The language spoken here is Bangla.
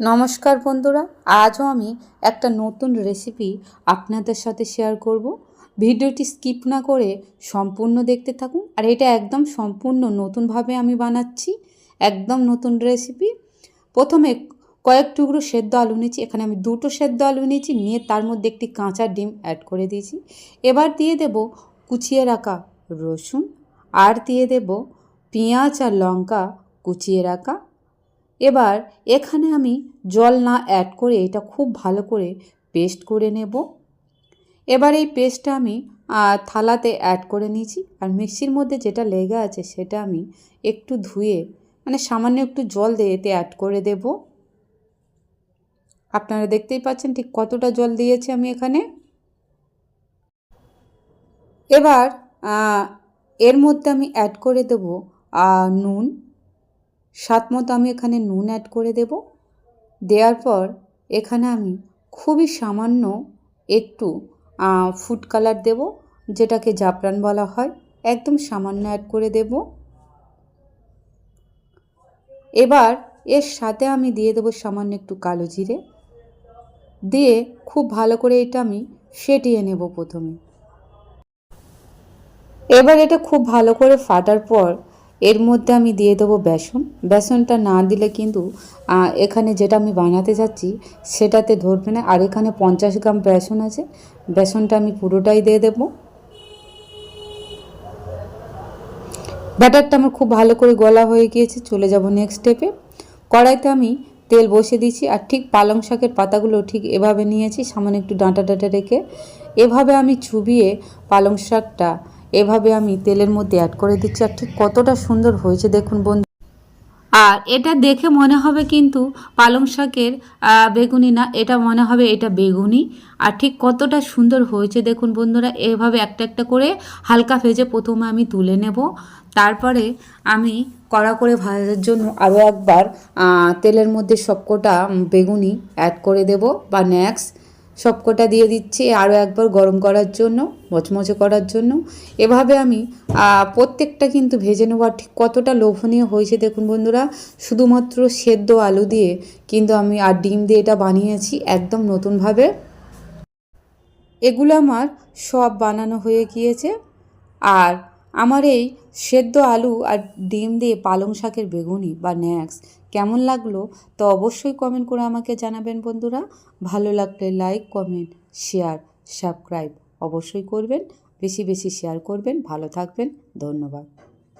নমস্কার বন্ধুরা, আজও আমি একটা নতুন রেসিপি আপনাদের সাথে শেয়ার করব। ভিডিওটি স্কিপ না করে সম্পূর্ণ দেখতে থাকুন। আর এটা একদম সম্পূর্ণ নতুনভাবে আমি বানাচ্ছি, একদম নতুন রেসিপি প্রথমে কয়েক টুকরো সেদ্ধ আলু নিয়েছি, এখানে আমি দুটো সেদ্ধ আলু নিয়েছি, নিয়ে তার মধ্যে একটি কাঁচা ডিম অ্যাড করে দিয়েছি। এবার দিয়ে দেব কুচিয়ে রাখা রসুন, আর দিয়ে দেব পেঁয়াজ আর লঙ্কা কুচিয়ে রাখা এবার এখানে আমি জল না অ্যাড করে এটা খুব ভালো করে পেস্ট করে নেব। এবার এই পেস্টটা আমি থালাতে অ্যাড করে নিয়েছি। আর মিক্সির মধ্যে যেটা লেগে আছে সেটা আমি একটু ধুয়ে মানে সামান্য একটু জল দিয়ে এতে অ্যাড করে দেব। আপনারা দেখতেই পাচ্ছেন ঠিক কতটা জল দিয়েছি আমি এখানে। এবার এর মধ্যে আমি অ্যাড করে দেব নুন। স্বাদ মতো আমি এখানে নুন অ্যাড করে দেব। দেওয়ার পর এখানে আমি খুবই সামান্য একটু ফুড কালার দেব, যেটাকে জাফরান বলা হয়। একদম সামান্য অ্যাড করে দেব। এবার এর সাথে আমি দিয়ে দেবো সামান্য একটু কালো জিরে। দিয়ে খুব ভালো করে এটা আমি ফেটিয়ে নেব প্রথমে। এবার এটা খুব ভালো করে ফাটার পর এর মধ্যে আমি দিয়ে দেবো বেসন। বেসনটা না দিলে কিন্তু এখানে যেটা আমি বানাতে যাচ্ছি, সেটাতে ধরবে না। আর এখানে পঞ্চাশ গ্রাম বেসন আছে। বেসনটা আমি পুরোটাই দিয়ে দেবো। ব্যাটারটা আমার খুব ভালো করে গলা হয়ে গিয়েছে। চলে যাব নেক্সট স্টেপে কড়াইতে আমি তেল বসিয়ে দিয়েছি। আর ঠিক পালং শাকের পাতাগুলো ঠিক এভাবে নিয়েছি। সামান্য একটু ডাঁটা ডাঁটা রেখে। এভাবে আমি চুবিয়ে পালং শাকটা এভাবে আমি তেলের মধ্যে অ্যাড করে দিচ্ছি। আর ঠিক কতটা সুন্দর হয়েছে দেখুন বন্ধু। আর এটা দেখে মনে হবে কিন্তু পালং শাকের বেগুনি না, এটা মনে হবে এটা বেগুনি। আর ঠিক কতটা সুন্দর হয়েছে দেখুন বন্ধুরা, এভাবে একটা একটা করে হালকা ভেজে প্রথমে আমি তুলে নেব। তারপরে আমি কড়া করে ভাজার জন্য আরও একবার তেলের মধ্যে সবকটা বেগুনি অ্যাড করে দেব বা ন্যাক্স সবকটা দিয়ে দিচ্ছি আরও একবার গরম করার জন্য, মচমচে করার জন্য। এভাবে আমি প্রত্যেকটা কিন্তু ভেজে নেব আর ঠিক কতটা লোভনীয় হয়েছে দেখুন বন্ধুরা, শুধুমাত্র সেদ্ধ আলু দিয়ে কিন্তু আমি আর ডিম দিয়ে এটা বানিয়েছি একদম নতুনভাবে। এগুলো আমার সব বানানো হয়ে গিয়েছে। আর আমার এই সেদ্ধ আলু আর ডিম দিয়ে পালং শাকের বেগুনি বা ন্যাক্স কেমন লাগল তো অবশ্যই কমেন্ট করে আমাকে জানাবেন বন্ধুরা। ভালো লাগলে লাইক কমেন্ট শেয়ার সাবস্ক্রাইব অবশ্যই করবেন। বেশি বেশি শেয়ার করবেন। ভালো থাকবেন। ধন্যবাদ।